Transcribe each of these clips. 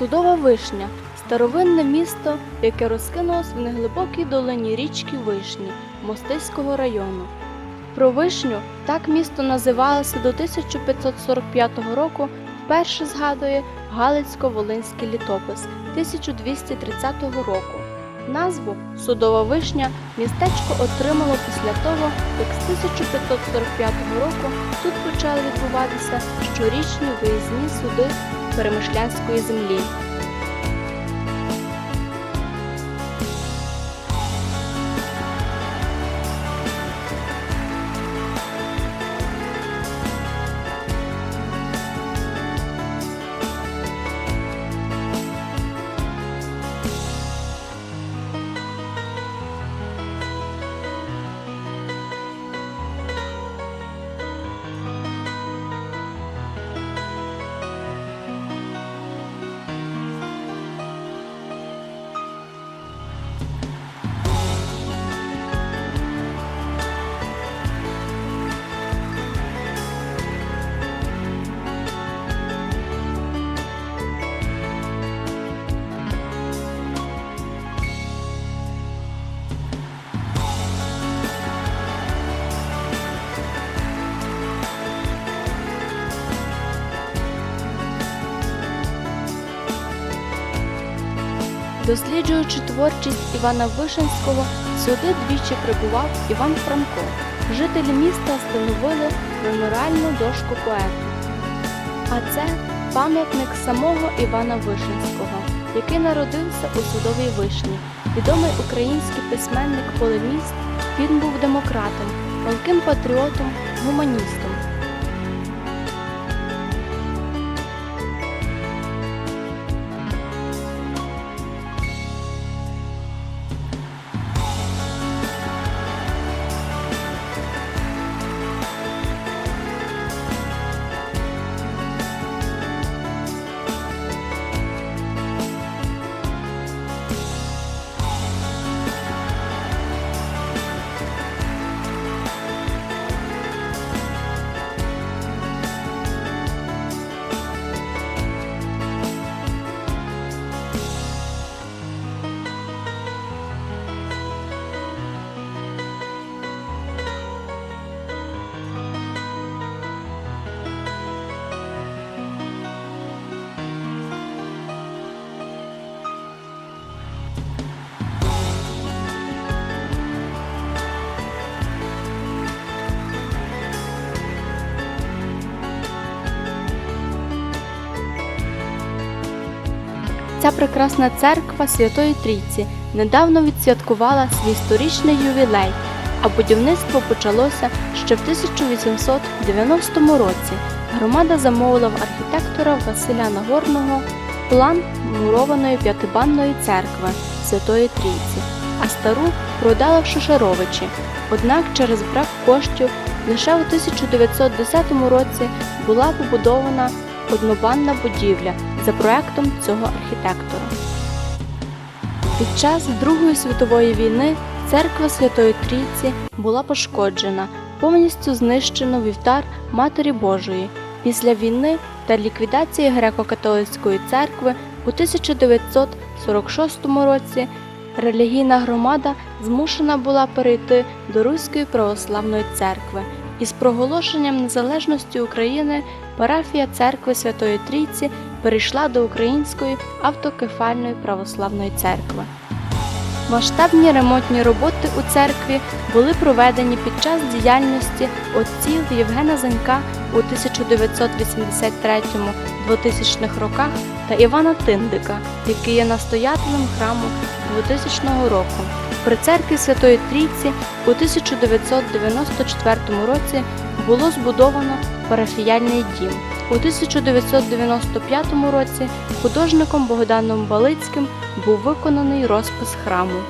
Судова вишня старовинне місто, яке розкинулось в неглибокій долині річки Вишні Мостиського району. Про вишню так місто називалося до 1545 року. Вперше згадує Галицько-Волинський літопис 1230 року. Назву Судова вишня містечко отримало після того, як з 1545 року тут почали відбуватися щорічні виїзні суди Перемишлянської землі. Досліджуючи творчість Івана Вишенського, сюди двічі прибував Іван Франко. Жителі міста встановили меморіальну дошку поету. А це пам'ятник самого Івана Вишенського, який народився у судовій вишні. Відомий український письменник полеміст, він був демократом, палким патріотом, гуманістом. Ця прекрасна церква Святої Трійці недавно відсвяткувала свій сторічний ювілей, а будівництво почалося ще в 1890 році. Громада замовила в архітектора Василя Нагорного план мурованої п'ятибанної церкви Святої Трійці, а стару продала в Шишаровичі. Однак через брак коштів лише у 1910 році була побудована однобанна будівля за проектом цього архітектора. Під час Другої світової війни церква Святої Трійці була пошкоджена, повністю знищено вівтар Матері Божої. Після війни та ліквідації греко-католицької церкви у 1946 році релігійна громада змушена була перейти до Руської православної церкви. Із проголошенням незалежності України парафія церкви Святої Трійці перейшла до Української автокефальної православної церкви. Масштабні ремонтні роботи у церкві були проведені під час діяльності отців Євгена Занька у 1983-2000 роках та Івана Тиндика, який є настоятелем храму 2000 року. При церкві Святої Трійці у 1994 році було збудовано парафіяльний дім. У 1995 році художником Богданом Балицьким був виконаний розпис храму.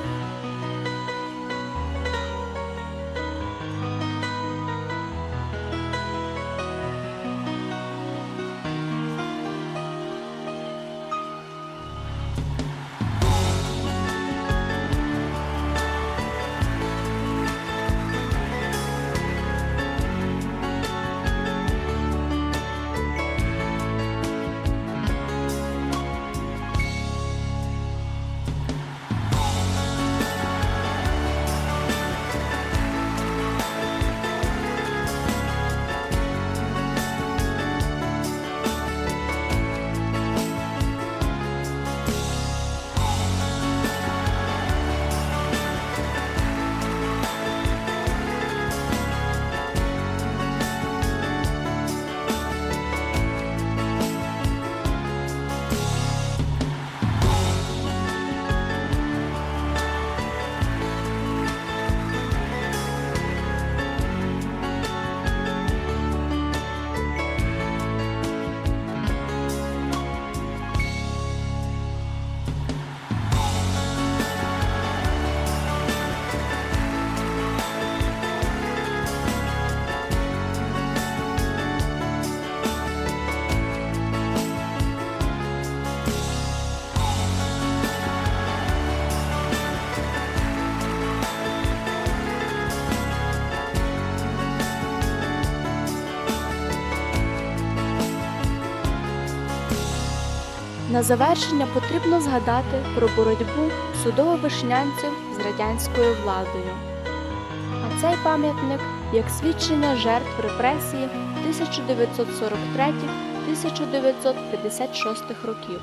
На завершення потрібно згадати про боротьбу судово-вишнянців з радянською владою. А цей пам'ятник як свідчення жертв репресії 1943-1956 років.